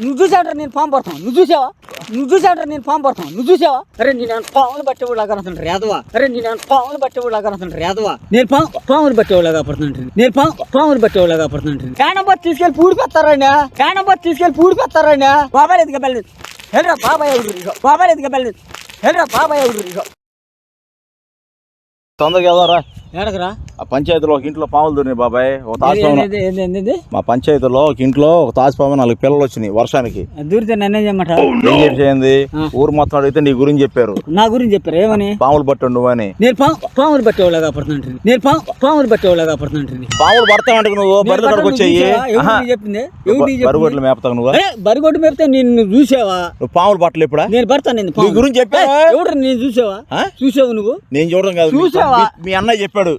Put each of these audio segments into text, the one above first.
నువ్వు చూసావురా నేను పాము పడతాను. నువ్వు చూసావా? నువ్వు చూసావురా నేను పాము పడతాను. నువ్వు చూసావా? అరే నేను పాములు బట్టేవాళ్ళగా కనసండి రేదవా అరే నేను పాములు బట్టేవాళ్ళగా కనసండి రేదవా నేను పాము పాములు బట్టేవాళ్ళగా పడుతుంటాను నేను పాము పాములు బట్టేవాళ్ళగా పడుతుంటాను కానబోతు తీసుకెళ్ళి పూడి పెత్తారండి కానబోతు తీసుకెళ్ళి పూడి పెత్తారండి బాబాయ్ ఎదుగు వెళ్ళలేదు వెళ్ళరా బాబాయ్ ఎవరు బాబాయ్ ఎదుగు వెళ్ళలేదు వెళ్ళరా బాబాయ్ ఎవరు తొందరగా వెళ్దారా ఎడకరా ఆ పంచాయతీలో ఒక ఇంట్లో పాములు దొరినాయి బాబాయ్. ఒక తాజ్పాము మా పంచాయతీలో ఒక ఇంట్లో ఒక తాజ్పాము నాలుగు పిల్లలు వచ్చినాయి వర్షానికి. దూరితే నన్నే చేయమంట ఏం చెప్పేది ఊరు మొత్తం అడిగితే నీ గురించి చెప్పారు. నా గురించి చెప్పారు? ఏమని? పాములు పట్టు నువ్వని నేను పాము పాములు పట్టేవాళ్ళగా పడుతుంటాను నేను పాము పాములు పట్టేవాళ్ళగా పడుతుంటాను పాములు పడతావంటే నువ్వు బర్రెల కడకు వచ్చాయి. చెప్పింది? బరుగొడ్లు మేపుతావు నువ్వు? బరిగొడ్డు మేపితే నిన్ను చూసావా? నువ్వు పాములు పట్టలు ఎప్పుడా నేను పడతాను నేను నీ గురించి చెప్పా ఎవరు నేను చూసావా? ఆ? చూసావు నువ్వు? నేను చూడడం కాదు. మీ- చూసావా? మీ- అన్నయ్య చెప్పాడు.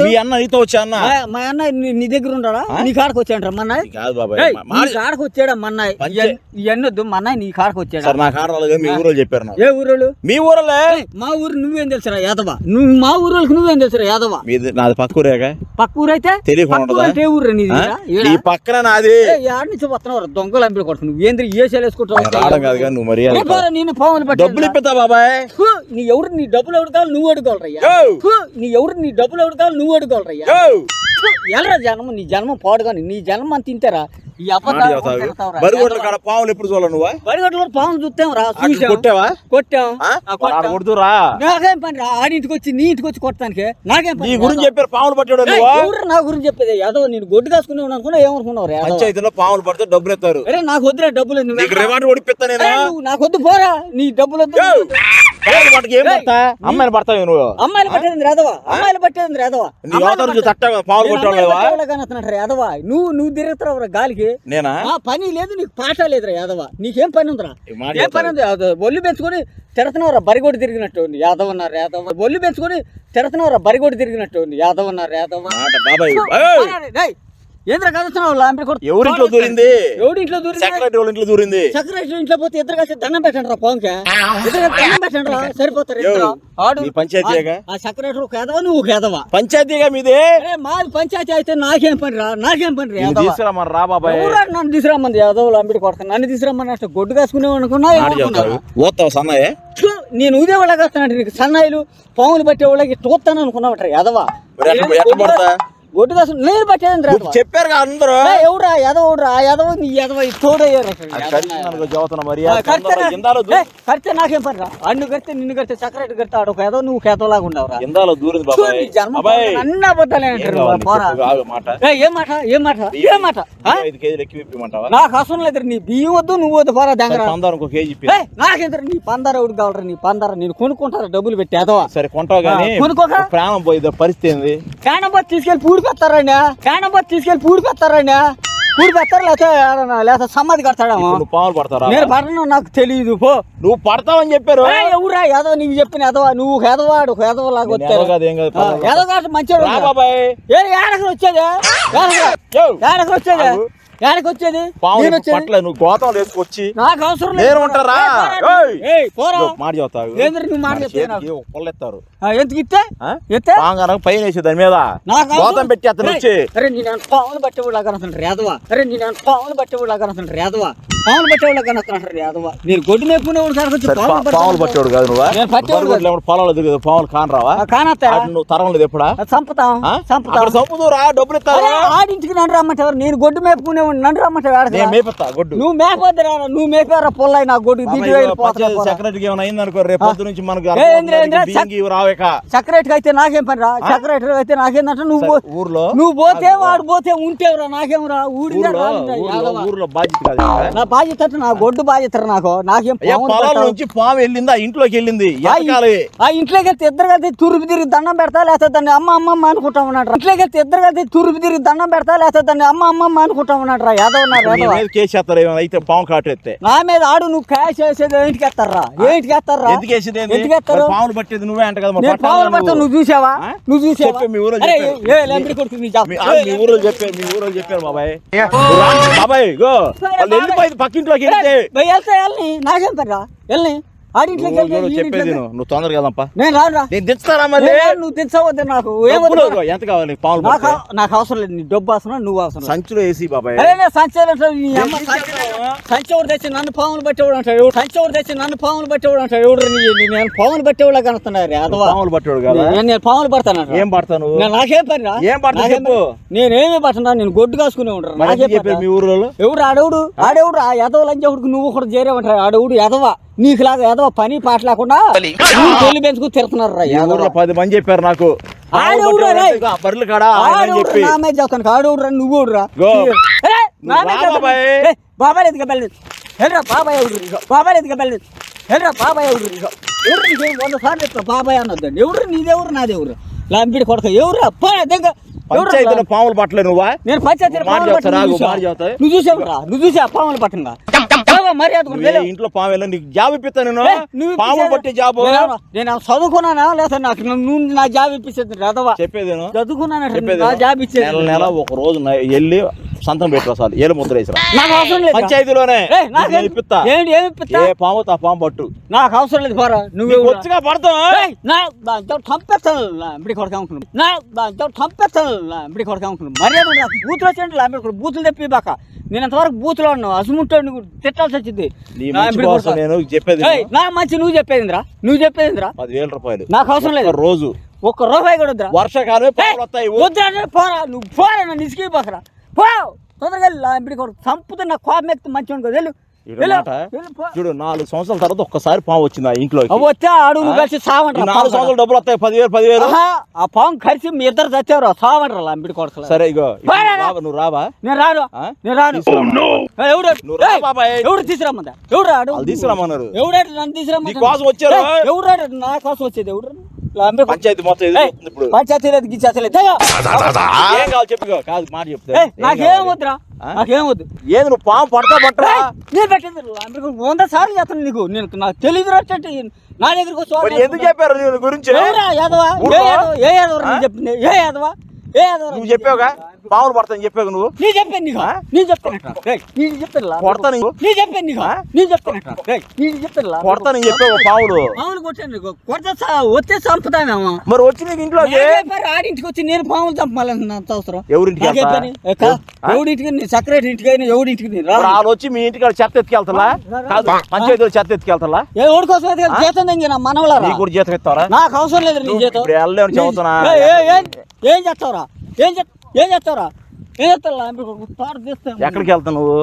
మీ అన్న నీతో వచ్చా అన్న? మా- అన్న నీ- నీ దగ్గర ఉన్నాడా నీ కాడకు వచ్చాడు మా అన్నయ్య. కాదు బాబాయ్ మా- నీ కాడకు వచ్చాడా మా అన్నయ్య? ఇవన్నీ వద్దు మా అన్నయ్య నీ కాడకు వచ్చాడా? సరే ఆడరాలేదు కానీ మీ ఊరో చెప్పారు ఏ ఊరోళ్ళు? మీ ఊరలే మా ఊరు నువ్వేం తెలుసురా యాదవ? నువ్వు మా ఊరోళ్ళకి నువ్వేం తెలుసురా యాదవ? మీది నాది పక్క ఊరేగా? పక్క ఊరైతే? తెలియకుండా ఏ ఊరు నీది? నీ పక్కన నాది. ఏడు నుంచి వస్తున్నావు దొంగలు అంపిడి కొడుకు నువ్వు ఏంద్రి ఏ నేను రావడం కాదు కానీ నువ్వు వేసుకుంటావు నేను పట్టి డబ్బులు ఇప్పిస్తా బాబాయ్? నీ ఎవరు నీ డబ్బులు అడుగుతావు నువ్వు అడుకోవాలరయ్యా యో! నీ ఎవరు నీ డబ్బులు అడుగుతావు నువ్వు యో! ఎలరా జన్మ నీ జన్మ పాడు కానీ నీ జన్మ అంత తింటారా? ఈ. బరిగొడ్ల కాడ పాములు ఎప్పుడు చూడాలి నువ్వు? బరిగొడ్డలో పాము చూస్తాం రా కొట్టావా? కొట్టాం. కొడుతురా నాకేం పని రా? ఆడింటికి వచ్చి నీ ఇంటికి వచ్చి కొట్టడానికి నాకేం నీ పని గురించి చెప్పారు పాములు పట్టాడు ఎవరు నా గురించి చెప్పేది? యాదవ్ నేను గొడ్డు కాసుకునే అనుకున్నా ఏమనుకున్నావు రా? పంచాయతీలో పాములు పడితే డబ్బులు ఎత్తారు. అరే నాకు వద్దురా డబ్బులు రివార్డు ఓడిపిస్తా నేను. నాకు వద్దు పోరా. నీ డబ్బులు వద్దు. ఏం పడతా? అమ్మాయిని పడతావు నువ్వు. అమ్మాయిలు పట్టేది రాదవా అమ్మాయిలు పట్టేది రాదవా నీ అవతారం చూసి తట్ట పాములు కొట్టాడు యాదవా నువ్వు నువ్వు తిరుగుతావు గాలికి. నేనా? ఆ పని లేదు నీకు పాట లేదురా యాదవ నీకేం పని ఉందిరా? ఏం పని ఉంది? ఒళ్ళు పెంచుకొని తిడుతున్నావురా బరిగొడ్డు తిరిగినట్టు యాదవ్ అన్నారు యాదవ్ ఒళ్ళు పెంచుకొని తిడుతున్నావురా బరిగొడ్డు తిరిగినట్టు యాదవ్ అన్నారు యాదవ్ బాబాయ్. ఏంద్రా కదుతున్నావు లాంపి కొడుకు. ఎవరింట్లో దూరింది? ఎవడి ఇంట్లో దూరి సెక్రటరీ వాళ్ళ ఇంట్లో దూరింది. సెక్రటరీ ఇంట్లో పోతే ఇద్దరు కలిసి దండం పెట్టండి రా దండం పెట్టండి రా. సరిపోతారు ఇద్దరు. ఆడు పంచాయతీగా? ఆ సెక్రటరీ యాదవ నువ్వు యాదవ? పంచాయతీగా మీది? పంచాయతీ అయితే నాకేం పని రా? నాకేం పని రా నిన్ను యాదవ? తీసుకురామని రా బాబాయ్. ఎవరా నన్ను కొడతాను నన్ను అసలు గొడ్డు కాసుకునే అనుకున్నా నేను ఉదే వాళ్ళకి వస్తానంటే నీకు సన్నాయిలు పాములు పట్టే వాళ్ళకి చూస్తాను అనుకున్నావట యాదవ? గొడ్డు కాసు నేను పట్టేదండి యాదవ చెప్పారు అందరూ. ఏయ్, ఎవరా ఆ యాదవ నీ యాదవ ఈ తోడయ్యారు అసలు. కడితే నాకేం పని రా. అన్ను కడితే నిన్ను కడితే సెక్రటరీ కడితే ఆడు ఒక ఏదో నువ్వు కేతలాగా ఉండవురా ఇందాలో జన్మ బాబాయ్ అన్ని అబద్ధాలే ఏం కావాలి? మాట. ఏయ్, ఏం మాట? ఏం మాట? నాకు అవసరం లేదు నీ బియ్యం వద్దు నువ్వు వద్దు పోరా దగ్గర నాకెంత నీ పందార ఎవడు కావాలరా? నీ పందార నేను కొనుక్కుంటారా? డబ్బులు పెట్టి అదవా సరే కొంటావు కానీ కొనుక్కోక? ప్రాణం పోయిద్దా పరిస్థితి ఏంది? కాణంబోత్ తీసుకెళ్ళి పూడి పెత్తారండి కాణంబోత్ తీసుకెళ్ళి పూడి పెత్తారండి పూడి పెత్తారు లేకపోతే సమ్మతి కడతాడేమో నువ్వు పడతారా నేను పడను నాకు తెలియదు పో. నువ్వు పడతావని చెప్పారు. ఏయ్, ఎవరా ఏదో నీకు చెప్పిన ఎదవా నువ్వు ఎదవాడు ఎదవ లాగా నేను వచ్చాడు ఎవరో కాదు, ఏం కాదు, పద. ఏదో కాదు మంచివాడు రా ఉంటాడు. బాబాయ్. ఏ ఏడకి వచ్చేది? ఏడకి వచ్చేది? ఏడకి వచ్చేది? నేను నువ్వు గోతం నాకు అవసరం నేను ఉంటారా? ఏయ్, పోరా. ఏయ్. ఏయ్, పోరా. ఇదిగో మాట చెబుతావు ఏంద్ర నువ్వు మాట చెప్తే నాకు? పొల్లెత్తారు ఎందుకు ఇస్తే పైన వేసి దాని మీద గోతం పెట్టి అతను వచ్చి. అరే నేను పాములు పట్టేవాళ్ళు కనసండి రేదవా అరే నేను పాములు పట్టేవాళ్ళు రేదవా రేదవా నేను గొడ్డు మేపుకునే వాడు కనకొచ్చి సరే, పా- పాములు పట్టేవాడు కాదు నువ్వు? నేను పట్టేవాడు పొలాలు దిగదు పాములు కానరావా? కానత్తా నువ్వు తరం లేదు ఎప్పుడా? అక్కడ చంపుదురా డబ్బులు ఆడింటికి నన్ను రమ్మంటారు నేను గొడ్డు మేపుకునేవాడు నన్ను రమ్మంటావు ఆడకు నేను. మేపుతా గొడ్డు. నువ్వు మేపొద్దురా నువ్వు మేపారా పొల్లాయి నా గొడ్డు సెక్రటరీకి ఏమైనా అయింది అనుకో రేపు పొద్దు నుంచి మనకు రావేక సెక్రటరీ అయితే నాకేం పని రా? సెక్రటరీ అయితే నాకేందంటే నువ్వు ఊర్లో నువ్వు పోతే వాడు పోతే ఉంటేవురా నాకేం రా ఊడిదా ఊర్లో బాధ్యత. నా బాధ్యత అంటే నా గొడ్డు బాధ్యత నాకు. నాకేం పొలాల? నుంచి పాము వెళ్ళింది? ఆ ఇంట్లోకి వెళ్ళింది? ఆ ఇంట్లోకి వెళ్తే ఇద్దరు కలిసి తురుపు తిరిగి దండం పెడతా లేకపోతే దాన్ని అమ్మ అమ్మమ్మ అనుకుంటా ఉన్నాడు. ఇంట్లోకి వెళ్తే ఇద్దరు కలిసి తురుపు తిరిగి దండం పెడతా లేకపోతే దాన్ని అమ్మ అమ్మమ్మ అనుకుంటా ఉన్నాడు రా యాదవ్ కేసు అయితే పాము కాటెత్తే నా మీద ఆడు నువ్వు క్యాష్ వేసేది ఏంటికి ఎత్తారా ఏంటికి ఎత్తారా ఎందుకు వేసేది పాములు పట్టేది నువ్వే అంట కదా నేను పావులు పడతా నువ్వు? చూసావా? నువ్వు చూసావా? మీ ఊరో. మీ ఆ, మీ ఊరో చెప్పారు మీ ఊరో చెప్పారు బాబాయ్. బాబాయ్ గో. వాళ్ళు వెళ్ళిపోయింది పక్కింట్లోకి వెళ్తే ఏయ్, భయ్ వెళ్తే వెళ్ళని. నాకేం పనిరా వెళ్ళని. ఆడింట్లోకి నువ్వు చెప్పేది తొందరగా వెళ్దాంపా. నేను నేను మరి నువ్వు తెచ్చావద్దు నాకు ఎంత కావాలి? నీకు పాములు నాకు? నాకు అవసరం లేదు నీ డబ్బు అవసరం నువ్వు అవసరం. సంచిలో వేసి బాబాయ్. సంచోడు తెచ్చి నన్ను పాములు పట్టేవాడు అంటాడు ఎవడు తెచ్చి నన్ను పాములు పట్టేవాడు అంటాడు ఎవడు నేను పాములు పట్టేవాళ్ళ కనుస్తున్నారు అదవా? పాములు పట్టేవాడు కదా? నేను పాములు పడతాను ఏం పడతాను నేను నాకేం పని ఏం నాకేం? నేనేమి పట్టనా నేను గొడ్డు కాసుకునే ఉంటాను ఎందుకు చెప్పారు మీ ఊర్లో ఎవడు ఆడవుడు? ఆడవుడు ఆ లంచవుడికి నువ్వు కూడా చేరేమంటారు ఆడవుడు ఎదవ నీకు లాగా ఎదవ పని పాట లేకుండా నువ్వు తొలి పెంచుకు తిరుతున్నారు రా ఈ ఎదవ ఊర్లో పది మంది చెప్పారు నాకు. బర్రెలు కాడా చెప్పి. చెప్తాను నువ్వు. బాబాయ్. ఎదుగు వెళ్ళరా ఎదుగు వెళ్ళరా ఎవరు నీకు వంద సార్లు చెప్తా బాబాయ్ అనొద్దండి ఎవరు? నీదెవరు నాదెవరు లాంపిడి కొడక. ఎవరు? పోరా దగ్గర పంచాయతీలో పాములు పట్టలే నువ్వా? నేను పంచాయతీ చూసావు రా నువ్వు చూసా పాములు పట్టంగా మర్యాద. ఇంట్లో పాము వెళ్ళి నీకు జాబ్ ఇప్పిస్తా నేను. ఇప్పించేది- పట్టే జాబ్. నేను- చదువుకున్నానా? లేదా నాకు నువ్వు నా జాబ్ ఇప్పించేది చెప్పేదేను చదువుకున్నానంటే చెప్పేది నా జాబ్ ఇచ్చేది. నెల ఒక రోజు వెళ్ళి సంతం పెట్టరా చాలు ఏలు ముద్ర వేసిరా? నాకు అవసరం లేదు. పంచాయతీలోనే ఇప్పిస్తా ఏంటి ఏమి ఇప్పిస్తా ఏ పాము ఆ పాము పట్టు. నాకు అవసరం లేదు పోరా. నువ్వు వచ్చుగా పడతాం నా దాంతో చంపేస్తాను కొడక అనుకున్నాను నా దాంతో చంపేస్తాను లాంబడి కొడక అనుకున్నాను మర్యాద ఉంది నాకు బూతులు వచ్చేయండి లాంబడి కొడుకు బూతులు తెప్పి బాక. నేను ఇంతవరకు బూతులో ఉన్నావు అసుముంటో నువ్వు తిట్టాల్సి వచ్చింది. నేను చెప్పేది నా మంచి నువ్వు చెప్పేదిరా నువ్వు చెప్పేదిరా పదివేల రూపాయలు. నాకు అవసరం లేదు. రోజు ఒక్క రూపాయి కూడా వద్దురా. వస్తాయి వద్దురా పోరా. నువ్వు పోరా నన్ను ఇసుకి పోకరా పో! తొందరగా లాంబడి కొడుకు చంపుతే నా కోపం ఎక్కితే మంచిగా వెళ్ళు. పో. చూడు నాలుగు సంవత్సరాల తర్వాత ఒక్కసారి పాము వచ్చింది ఆ ఇంట్లో వచ్చా అడుగు కలిసి సావంటారా నాలుగు సంవత్సరాలు డబ్బులు వస్తాయి పదివేలు పదివేలు. ఆ పాము కలిసి మీ ఇద్దరు చచ్చారు సావంటారా లాంబడి కొడకలు సరే ఇగో ఇప్పుడు నువ్వు రావా నేను రాను? నేను రాను. ఏ, ఎవడు. ఎవడు తీసుకురమ్మందా? ఎవడు రాడు వాళ్ళు తీసుకురామన్నారు ఎవడాడు నన్ను తీసుకురమ్మందా నీ కోసం వచ్చారు. ఎవడు రాడు నా కోసం వచ్చేది ఎవడు? కొడక- పంచాయతీ మొత్తం ఏయ్, ఎదుగుతుంది ఇప్పుడు. పంచాయతీ లేదు గిచ్చేది లేదు. దిగ. ఏం కావాలి చెప్పు ఇగో. కాదు మాట చెప్తే. ఏయ్, నాకేం వద్దురా? నాకేం వద్దు. ఏంది నువ్వు పాము పడతా పట్టరా? నేను పెట్టింది వంద సార్లు చేస్తాను నీకు. నేను నాకు తెలియదు వచ్చేటి నా దగ్గరికి వచ్చి ఎందుకు చెప్పారు నీ గురించి? యాదవా? ఏ. యాదవ? ఏ యాదవ? ఆ? చెప్పింది ఏ యాదవా? ఏ యాదవ? నువ్వు చెప్పావుగా? పాములు పడతాను చెప్పావు నువ్వు. నీ చెప్పాను నీకు. ఆ? నీ చెప్పానట నీ చెప్పాను కొడతా నీకు. నీ చెప్పాను నీకు. ఆ? నీ చెప్పానట నీ చెప్పాను కొడతా నేను చెప్పావు పాములు పాములు కొట్టాను కొడితే చా- వస్తే చంపుతామేమో మరి వచ్చి నీకు ఇంట్లోకి ఆడింటికి వచ్చి నేను పాములు చంపాలని అవసరం. ఎవరింటికి? ఎవడింటికి నీ సెక్రటరీ ఇంటికి అయినా ఎవడింటికి నేను వాళ్ళు వచ్చి మీ ఇంటికి చెత్త ఎత్తుకెళ్తా పంచాయతీలో చెత్త ఎత్తుకెళ్తా ఎవడి కోసం జీతం నా మనవలారా? నీకు కూడా జీతం ఇస్తావరా? నాకు అవసరం లేదు నీ జీతం. చెబుతున్నా. ఏ, చేస్తావురా? ఏం చేస్తావు ఏం చేస్తావురా? ఏం తీస్తే ఎక్కడికి వెళ్తావు? నువ్వు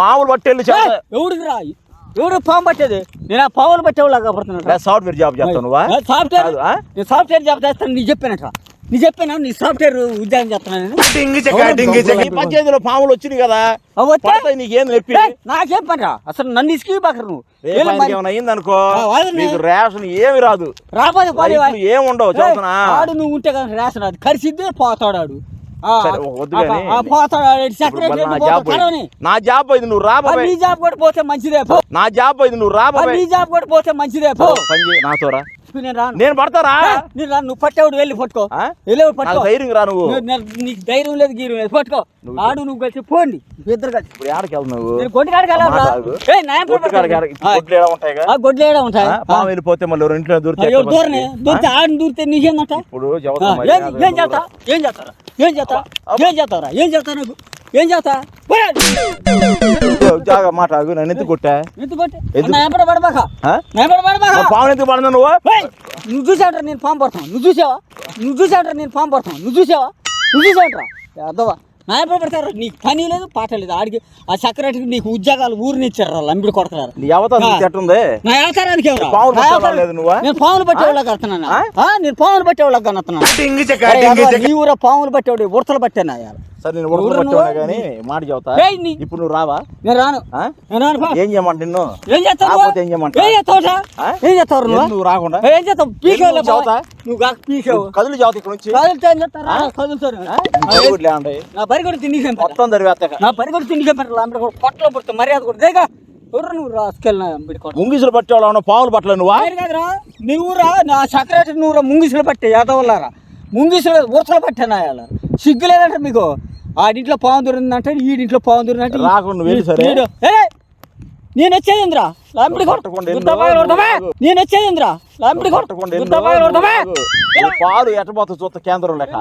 పాములు పట్టేళ్ళు ఏయ్, ఎవడికి రా ఎవడు పాము పట్టేది? నేను ఆ పాములు పట్టేవాళ్ళగా పడుతున్నాడు సాఫ్ట్వేర్ జాబ్ చేస్తావు నువ్వా? సాఫ్ట్వేర్ సాఫ్ట్వేర్ జాబ్ చేస్తాను నీ చెప్పానట నీ చెప్పాను నీ సాఫ్ట్వేర్ ఉద్యోగం చేస్తున్నాను పంచాయతీలో పాములు వచ్చినాయి కదా నీకేం నొప్పి ఏయ్, నాకేం పని అసలు నన్ను ఇసుకి నువ్వు. అయిందనుకో నీకు రేషన్ ఏమి రాదు. రాబోయే పోనీ లైఫ్లో ఏం ఉండవు చదువుతున్నా. ఆడు నువ్వు ఉంటే కదా రేషన్ అది కలిసిద్దే పోతాడు ఆడు ఆ, సరే, వద్దు ఆ, కానీ. ఆ, పోతాడు ఆడు ఇప్పుడు సెక్రటరీ మళ్ళీ నా జాబ్. నా పోయింది నువ్వు రా ఆ, బాబాయ్ నీ జాబ్ కూడా పోతే మంచిదే పో. నా జాబ్ పోయింది నువ్వు రా ఆ, బాబాయ్ నీ జాబ్ కూడా పోతే మంచిదే పో. పని చేయి నాతో రా నేను రాను. నేను పడతారా నేను రాను. నువ్వు పట్టేవాడు వెళ్ళి పట్టుకో? వెళ్ళేవాడు పట్టుకో. ధైర్యం రా నువ్వు. నువ్వు- నీకు ధైర్యం లేదు గీరం లేదు. పట్టుకో. నువ్వు- ఆడు నువ్వు కలిసి పోండి. ఇద్దరు కలిసి ఇప్పుడు వెళ్తావు నువ్వు? నేను గొడ్డు కాడికి వెళ్ళాలి గొడ్లు ఏడ ఉంటాయి? వెళ్ళిపోతే మళ్ళీ ఇంట్లో దూరితే దూరని. దూరితే ఆడిని దూరితే నీకేందంట ఇప్పుడు. ఏం ఏం చేస్తా ఏం చేస్తారా ఏం చేస్తా ఏం చేస్తారా ఏం చేస్తా నాకు? ఏం చేస్తా జాగా మాట కొట్టి? నా పడబాక? ఆ? నా ఎంపడ పడబాక? మరి పాము ఎందుకు పడదా నువ్వు? ఏయ్, నువ్వు చూసావుట్రా నేను పాము పడతాను. నువ్వు చూసావా? నువ్వు చూసావుట్రా నేను పాము పడతాను. నువ్వు చూసావా? నువ్వు చూసావుట్రా నా ఎప్పుడు పెడతారు నీకు పని లేదు పాట లేదు. ఆడికి ఆ సెక్రటరీకి నీకు ఉద్యోగాలు ఊరిని ఇచ్చారు వాళ్ళు అంబిడి కొడతారు నీ అవతారం ఆ. నీకు ఎట్టుంది నా వ్యవసాయానికి ఎవరు? పాములు నా పట్టేవాళ్ళ వ్యవసాయం- లేదు నువ్వా? నేను పాములు పట్టేవాళ్ళకి వస్తున్నాను ఆ? నేను పాములు పట్టేవాళ్ళకి కనుతున్నాను నీ. ఊర పాములు పట్టేవాడు ఉడతలు పట్టాను సరే నేను? కానీ మాట చెబుతా. ఇప్పుడు నువ్వు రావా? నేను రాను. ఆ? నేను రాను పా. ఏం చేయమంట నిన్ను? ఏం చేస్తావు రాకపోతే ఏం చేయమంటావు? ఏం చేస్తావు సార్? ఆ? ఏం చేస్తావు నువ్వు? రాకుండా? ఏం చేస్తావు? పీకేవు ఎందుకు చదువుతా? నువ్వు కాక పీకేవు. కదులు చదువుతా ఇక్కడ నుంచి. కదులుతా ఏం చేస్తారా ఆ? కదులుతారు ఆ? జరుగుట్లే అండి. నా పరి కూడా తిండికేం పని మొత్తం జరివేస్తాక నా పరి కూడా తిండికేం పని లాంటి కూడా పొట్టలో మర్యాద కూడా దేగా ఎవరు నువ్వు రాసుకెళ్ళిన బిడ్డ ముంగిసులు పట్టేవాళ్ళు ఏమన్నా పాములు పట్టలే నువ్వా ఆయన కాదురా నువ్వురా నా సెక్రటరీ నువ్వురా ముంగిసులు పట్టే యాదవల్లారా ముంగిసులు ఉరసలు పట్టాను అయ్యాల సిగ్గు లేదంటే మీకు ఆడింట్లో పాము దొరిందంటే ఈడింట్లో పాము దొరిందంటే రాకుండా వెళ్ళి సరే. నేను లాంపిడి. నేను వచ్చేదింద్రా లాంపిడి గుర్తపాయలు కొడతావా? ఆగు. నువ్వు పాలు ఎట్టబోతా చూస్తా కేంద్రం లెక్క.